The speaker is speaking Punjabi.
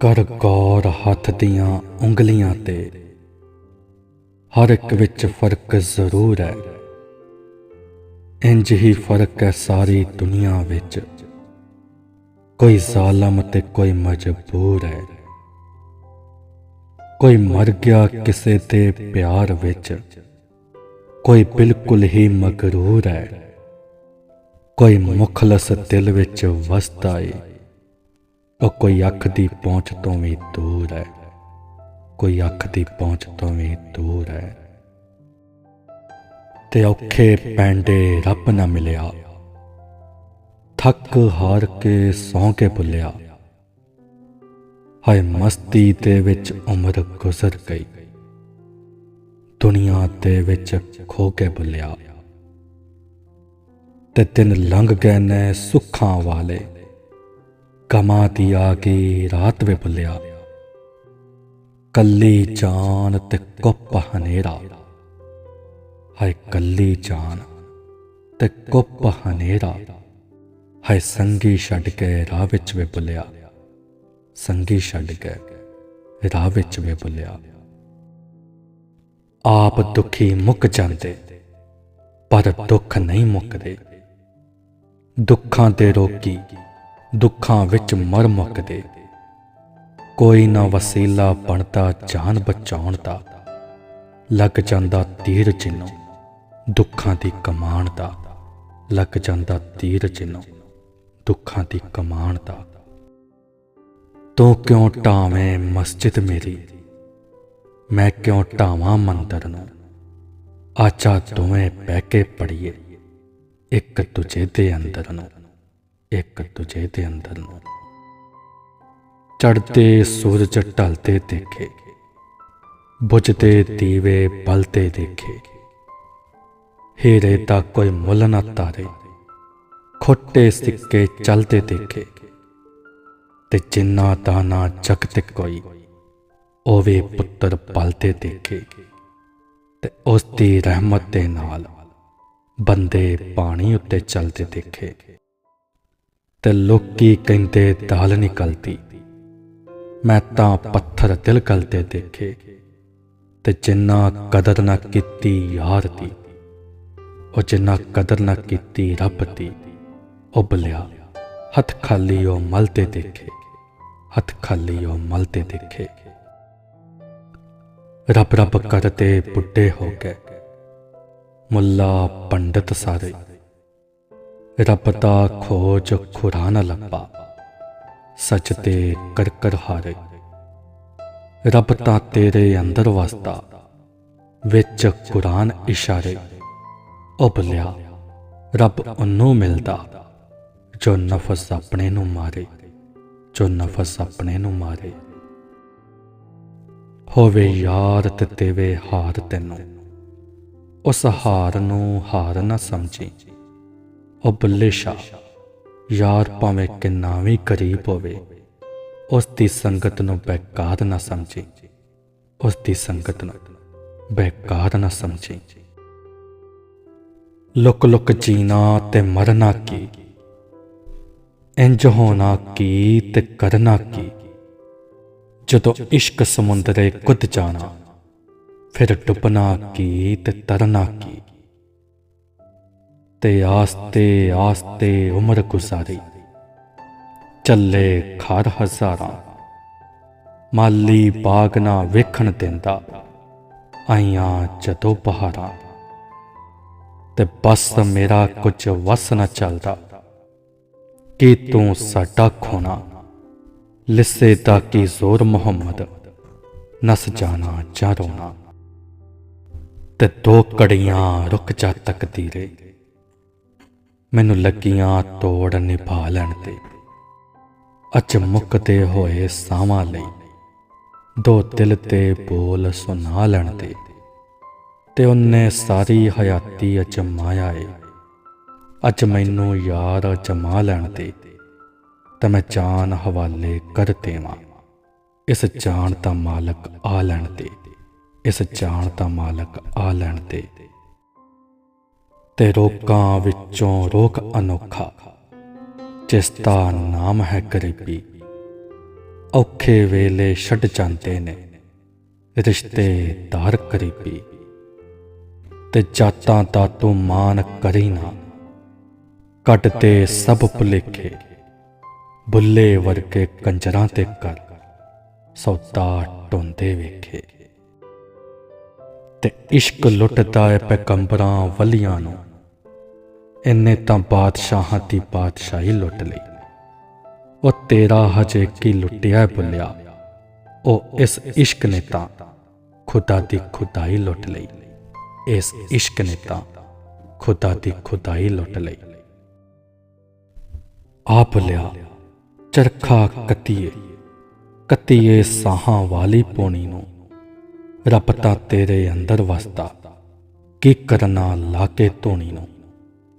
ਕਰ ਗੌਰ ਹੱਥ ਦੀਆਂ ਉਂਗਲੀਆਂ ਤੇ। ਹਰ ਇੱਕ ਵਿੱਚ ਫ਼ਰਕ ਜ਼ਰੂਰ ਹੈ। ਇੰਜ ਹੀ ਫ਼ਰਕ ਹੈ ਸਾਰੀ ਦੁਨੀਆ ਵਿੱਚ। ਕੋਈ ਜ਼ਾਲਮ ਤੇ ਕੋਈ ਮਜਬੂਰ ਹੈ। ਕੋਈ ਮਰ ਗਿਆ ਕਿਸੇ ਦੇ ਪਿਆਰ ਵਿੱਚ। ਕੋਈ ਬਿਲਕੁਲ ਹੀ ਮਗਰੂਰ ਹੈ। ਕੋਈ ਮੁਖਲਸ ਦਿਲ ਵਿੱਚ ਵਸਦਾ ਏ। ਉਹ ਕੋਈ ਅੱਖ ਦੀ ਪਹੁੰਚ ਤੋਂ ਵੀ ਦੂਰ ਹੈ। ਕੋਈ ਅੱਖ ਦੀ ਪਹੁੰਚ ਤੋਂ ਵੀ ਦੂਰ ਹੈ। ਤੇ ਔਖੇ ਪੈਂਡੇ ਰੱਬ ਨਾ ਮਿਲਿਆ। ਥੱਕ ਹਾਰ ਕੇ ਸੌਂ ਕੇ ਭੁੱਲਿਆ। ਹਾਏ ਮਸਤੀ ਦੇ ਵਿੱਚ ਉਮਰ ਗੁਜ਼ਰ ਗਈ। ਦੁਨੀਆ ਦੇ ਵਿੱਚ ਖੋ ਕੇ ਭੁੱਲਿਆ। ਤੇ ਦਿਨ ਲੰਘ ਗਏ ਨੇ ਸੁੱਖਾਂ ਵਾਲੇ। ਕਮਾ ਦੀ ਆ ਗਈ ਰਾਤ ਵੇ ਭੁੱਲਿਆ ਕੱਲੀ ਜਾਨ ਤੇ ਕੁੱਪ ਹਨੇਰਾ। ਹਾਏ ਕੱਲੀ ਜਾਨ ਤੇ ਕੁੱਪ ਹਨੇਰਾ। ਹਾਏ ਸੰਗੀ ਛੱਡ ਕੇ ਰਾਹ ਵਿੱਚ ਵੇ ਭੁੱਲਿਆ ਸੰਗੀ ਛੱਡ ਕੇ ਰਾਹ ਵਿੱਚ ਵੇ ਭੁੱਲਿਆ ਆਪ ਦੁਖੀ ਮੁੱਕ ਜਾਂਦੇ, ਪਰ ਦੁੱਖ ਨਹੀਂ ਮੁੱਕਦੇ। ਦੁੱਖਾਂ ਤੇ ਰੋਕੀ ਦੁੱਖਾਂ ਵਿੱਚ ਮਰ ਮੁੱਕਦੇ। ਕੋਈ ਨਾ ਵਸੀਲਾ ਬਣਦਾ, ਜਾਨ ਬਚਾਉਣ ਦਾ। ਲੱਗ ਜਾਂਦਾ ਤੀਰ ਜਿੰਨੋਂ, ਦੁੱਖਾਂ ਦੀ ਕਮਾਨ ਦਾ। ਲੱਗ ਜਾਂਦਾ ਤੀਰ ਜਿੰਨੋਂ, ਦੁੱਖਾਂ ਦੀ ਕਮਾਣ ਦਾ। ਤੂੰ ਕਿਉਂ ਢਾਵੇਂ ਮਸਜਿਦ ਮੇਰੀ? ਮੈਂ ਕਿਉਂ ਢਾਵਾਂ ਮੰਦਰ ਨੂੰ? ਆਚਾ ਦੋਵੇਂ ਬਹਿ ਕੇ ਪੜੀਏ ਇੱਕ ਦੂਜੇ ਦੇ ਅੰਦਰ ਨੂੰ। ਇੱਕ ਦੂਜੇ ਦੇ ਅੰਦਰ ਨੂੰ। ਚੜਦੇ ਸੂਰਜ ਢਲਦੇ ਦੇਖੇ। ਬੁਝਦੇ ਦੀਵੇ ਬਲਦੇ ਦੇਖੇ। ਹੀਰੇ ਦਾ ਕੋਈ ਮੁੱਲ ਨਾ ਤਾਰੇ। ਖੋਟੇ ਸਿੱਕੇ ਚਲਦੇ ਦੇਖੇ। ਤੇ ਜਿੰਨਾ ਦਾ ਨਾ ਜਗ ਕੋਈ, ਉਹ ਵੀ ਪੁੱਤਰ ਪਲਦੇ ਦੇਖੇ। ਤੇ ਉਸ ਦੀ ਰਹਿਮਤ ਦੇ ਨਾਲ ਬੰਦੇ ਪਾਣੀ ਉੱਤੇ ਚਲਦੇ ਦੇਖੇ। ਤੇ ਲੋਕੀ ਕਹਿੰਦੇ ਦਾਲ ਨਿਕਲਦੀ ਮੈਂ ਤਾਂ ਪੱਥਰ ਦਿਲ ਗਲਤੇ ਦੇਖੇ ਤੇ ਜਿੰਨਾ ਕਦਰ ਨਾ ਕੀਤੀ ਯਾਰ ਦੀ, ਉਹ ਜਿੰਨਾ ਕਦਰ ਨਾ ਕੀਤੀ ਰੱਬ ਦੀ, ਉਹ ਬਲਿਆ, ਹੱਥ ਖਾਲੀ ਉਹ ਮਲਤੇ ਦੇਖੇ, ਹੱਥ ਖਾਲੀ ਉਹ ਮਲਤੇ ਦੇਖੇ। ਰੱਬ ਰੱਬ ਕਰਦੇ ਬੁੱਢੇ ਹੋ ਗਏ, ਮੁੱਲਾ ਪੰਡਤ ਸਾਰੇ ਰੱਬ ਦਾ ਖੋਜ ਖੁਰਾ ਨਾ ਲੱਭਾ, ਸੱਚ ਤੇ ਕਰ ਹਾਰੇ। ਰੱਬ ਤਾਂ ਤੇਰੇ ਅੰਦਰ ਵਸਦਾ, ਵਿੱਚ ਕੁਰਾਨ ਇਸ਼ਾਰੇ ਉਬਲਿਆ। ਰੱਬ ਉਹਨੂੰ ਮਿਲਦਾ, ਜੋ ਨਫਸ ਆਪਣੇ ਨੂੰ ਮਾਰੇ, ਜੋ ਨਫਸ ਆਪਣੇ ਨੂੰ ਮਾਰੇ। ਹੋਵੇ ਯਾਰ ਤੇ ਦੇਵੇ ਹਾਰ ਤੈਨੂੰ, ਉਸ ਹਾਰ ਨੂੰ ਹਾਰ ਨਾ ਸਮਝੀ। ਉਹ ਬੱਲੇ ਸ਼ਾ ਯਾਰ ਭਾਵੇਂ ਕਿੰਨਾ ਵੀ ਕਰੀਬ ਹੋਵੇ ਉਸ ਦੀ ਸੰਗਤ ਨੂੰ ਬੇਕਾਰ ਨਾ ਸਮਝੇ ਉਸ ਦੀ ਸੰਗਤ ਨੂੰ ਬੇਕਾਰ ਨਾ ਸਮਝੇ। ਲੁਕ ਲੁਕ ਜੀਣਾ ਤੇ ਮਰਨਾ ਕੀ? ਇੰਜ ਹੋਣਾ ਕੀ ਤੇ ਕਰਨਾ ਕੀ? ਜਦੋਂ ਇਸ਼ਕ ਸਮੁੰਦਰੇ ਕੁੱਦ ਜਾਣਾ, ਫਿਰ ਡੁੱਬਣਾ ਕੀ ਤੇ ਤਰਨਾ ਕੀ? ਤੇ ਆਸਤੇ ਆਸਤੇ ਉਮਰ ਗੁਜ਼ਾਰੀ। ਚੱਲੇ ਖਰ ਹਜ਼ਾਰਾਂ। ਮਾਲੀ ਬਾਗ ਨਾ ਵੇਖਣ ਦਿੰਦਾ। ਆਈਆਂ ਜਦੋਂ ਬਹਾਰਾਂ। ਤੇ ਬਸ ਮੇਰਾ ਕੁਝ ਵਸ ਨਾ ਚੱਲਦਾ। ਕਿ ਤੂੰ ਸਾਡਾ ਖੋਣਾ? ਲਿਸੇ ਦਾ ਕੀ ਜ਼ੋਰ ਮੁਹੰਮਦ? ਨਸ ਜਾਣਾ ਜਾਂ ਰੋਣਾ? ਤੇ ਦੋ ਕੜੀਆਂ ਰੁਕ ਜਾ ਤਕਦੀਰੇ। ਮੈਨੂੰ ਲੱਗੀਆਂ ਤੋੜ ਨਿਭਾ ਲੈਣ ਤੇ। ਅਚ ਮੁੱਕਦੇ ਹੋਏ ਸਾਵਾਂ ਲਈ ਦੋ ਦਿਲ ਤੇ ਬੋਲ ਸੁਣਾ ਲੈਣ ਤੇ। ਤੇ ਉਹਨੇ ਸਾਰੀ ਹਯਾਤੀ ਅਚਮਾਇਆ ਏ। ਅੱਜ ਮੈਨੂੰ ਯਾਰ ਅਚਮਾ ਲੈਣ ਤੇ। ਤਾਂ ਮੈਂ ਜਾਨ ਹਵਾਲੇ ਕਰ ਦੇਵਾਂ। ਇਸ ਜਾਨ ਦਾ ਮਾਲਕ ਆ ਲੈਣ ਤੇ। ਇਸ ਜਾਨ ਦਾ ਮਾਲਕ ਆ ਲੈਣ ਤੇ। ਤੇ ਰੋਕਾਂ ਵਿੱਚੋਂ ਰੋਕ ਅਨੋਖਾ, ਜਿਸ ਦਾ ਨਾਮ ਹੈ ਗਰੀਬੀ। ਔਖੇ ਵੇਲੇ ਛੱਡ ਜਾਂਦੇ ਨੇ, ਰਿਸ਼ਤੇਦਾਰ ਗਰੀਬੀ। ਤੇ ਜਾਤਾਂ ਦਾ ਤੂੰ ਮਾਨ ਕਰੀ ਨਾ ਕੱਟ ਸਭ ਭੁਲੇਖੇ, ਬੁੱਲੇ ਵਰਗੇ ਕੰਜਰਾਂ ਤੇ ਕਰ ਸੌਦਾ ਟੋਂਦੇ ਵੇਖੇ। ਤੇ ਇਸ਼ਕ ਲੁੱਟਦਾ ਏ ਪੈਗੰਬਰਾਂ ਵਲੀਆਂ ਨੂੰ ਇੰਨੇ ਤਾਂ ਬਾਦਸ਼ਾਹਾਂ ਦੀ ਬਾਦਸ਼ਾਹੀ ਲੁੱਟ ਲਈ। ਉਹ ਤੇਰਾ ਹਜੇ ਕੀ ਲੁੱਟਿਆ ਬੁੱਲਿਆ? ਉਹ ਇਸ ਇਸ਼ਕ ਨੇ ਤਾਂ ਖੁਦਾ ਦੀ ਖੁਦਾਈ ਲੁੱਟ ਲਈ। ਇਸ ਇਸ਼ਕ ਨੇ ਤਾਂ ਖੁਦਾ ਦੀ ਖੁਦਾਈ ਲੁੱਟ ਲਈ। ਆਪ ਲਿਆ, ਚਰਖਾ ਕਤੀਏ ਕਤੀਏ ਸਾਹਾਂ ਵਾਲੀ ਪੋਣੀ ਨੂੰ। ਰੱਬ ਤਾਂ ਤੇਰੇ ਅੰਦਰ ਵਸਦਾ, ਕੀ ਕਰਨਾ ਲਾ ਕੇ ਧੋਣੀ ਨੂੰ।